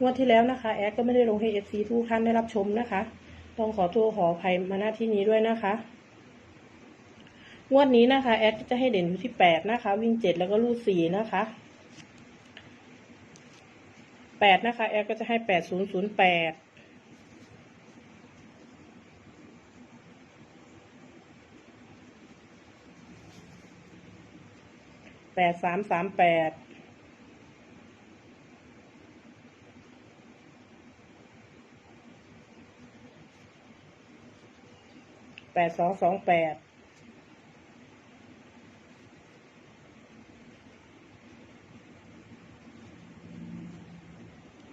งวดที่แล้วนะคะ แอดก็ไม่ได้ลงให้ FC ทุกท่านได้รับชมนะคะต้องขอโทษขออภัยมาหน้าที่นี้ด้วยนะคะ งวดนี้นะคะ แอดจะให้เด่นอยู่ที่แปดนะคะ วิ่งเจ็ดแล้วก็ลูดสี่นะคะแปดนะคะ แอดก็จะให้แปดศูนย์ศูนย์แปดแปดสามสามแปด แปดสองสองแปด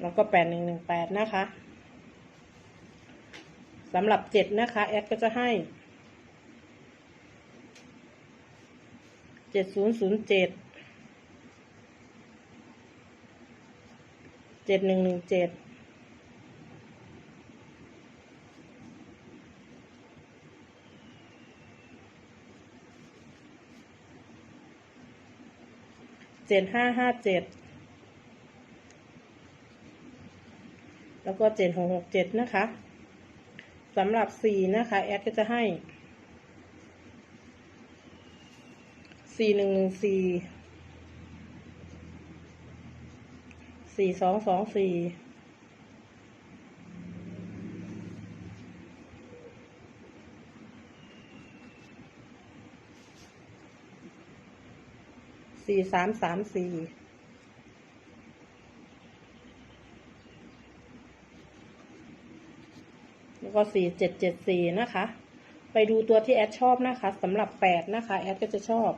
แล้วก็แปดหนึ่งหนึ่งแปดนะคะสำหรับเจ็ดนะคะแอดก็จะให้เจ็ดศูนย์ศูนย์เจ็ดเจ็ดหนึ่งหนึ่งเจ็ด เจ็ดห้าห้าเจ็ดแล้วก็เจ็ดหกหกเจ็ดนะคะสำหรับสี่นะคะ แอดก็จะให้สี่หนึ่งหนึ่งสี่สี่สองสองสี่ สี่สามสามสี่แล้วก็สี่เจ็ดเจ็ดสี่นะคะ ไปดูตัวที่แอดชอบนะคะสำหรับแปดนะคะ แอดก็จะชอบ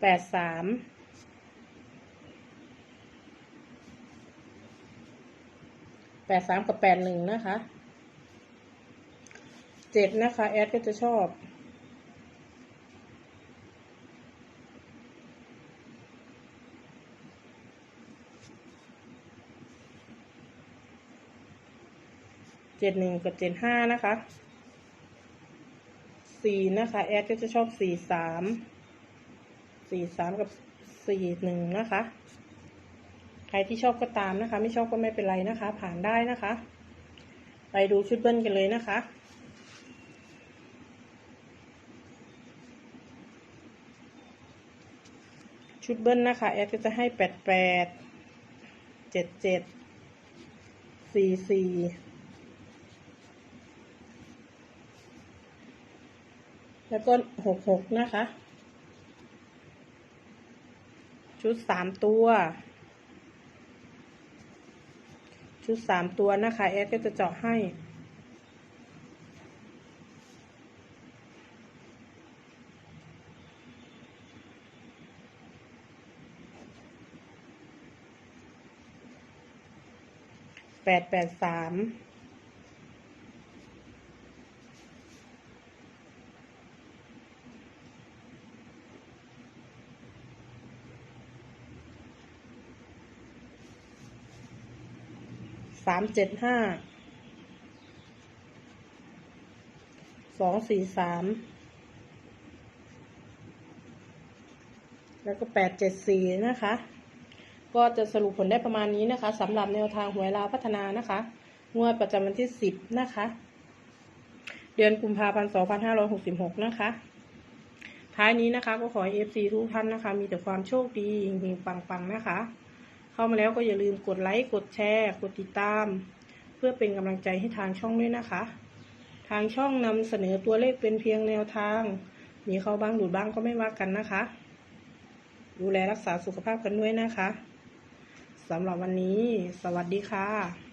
แปดสามแปดสามกับแปดหนึ่งนะคะเจ็ดนะคะ แอดก็จะชอบ เจ็ดหนึ่งกับเจ็ดห้านะคะสี่นะคะ แอดก็จะชอบสี่สามสี่สามกับสี่หนึ่งนะคะ ใครที่ชอบก็ตามนะคะ ไม่ชอบก็ไม่เป็นไรนะคะ ผ่านได้นะคะ ไปดูชุดเบิ้ลกันเลยนะคะชุดเบิ้ลนะคะ แอดก็จะให้แปดแปดเจ็ดเจ็ดสี่สี่ แล้วก็หกหกนะคะ ชุดสามตัว ชุดสามตัวนะคะแอดก็จะเจาะให้แปดแปดสาม สามเจ็ดห้า สองสี่สาม แล้วก็แปดเจ็ดสี่นะคะ ก็จะสรุปผลได้ประมาณนี้นะคะสำหรับแนวทางหวยลาวพัฒนานะคะ งวดประจำวันที่สิบนะคะ เดือนกุมภาพันธ์สองพันห้าร้อยหกสิบหกนะคะท้ายนี้นะคะก็ขอให้เอฟซีทุกท่านนะคะ มีแต่ความโชคดีเฮงๆปังๆนะคะ เข้ามาแล้วก็อย่าลืมกดไลค์กดแชร์กดติดตาม เพื่อเป็นกำลังใจให้ทางช่องด้วยนะคะ ทางช่องนำเสนอตัวเลขเป็นเพียงแนวทาง มีเข้าบ้างหลุดบ้างก็ไม่ว่ากันนะคะ ดูแลรักษาสุขภาพกันด้วยนะคะสำหรับวันนี้ สวัสดีค่ะ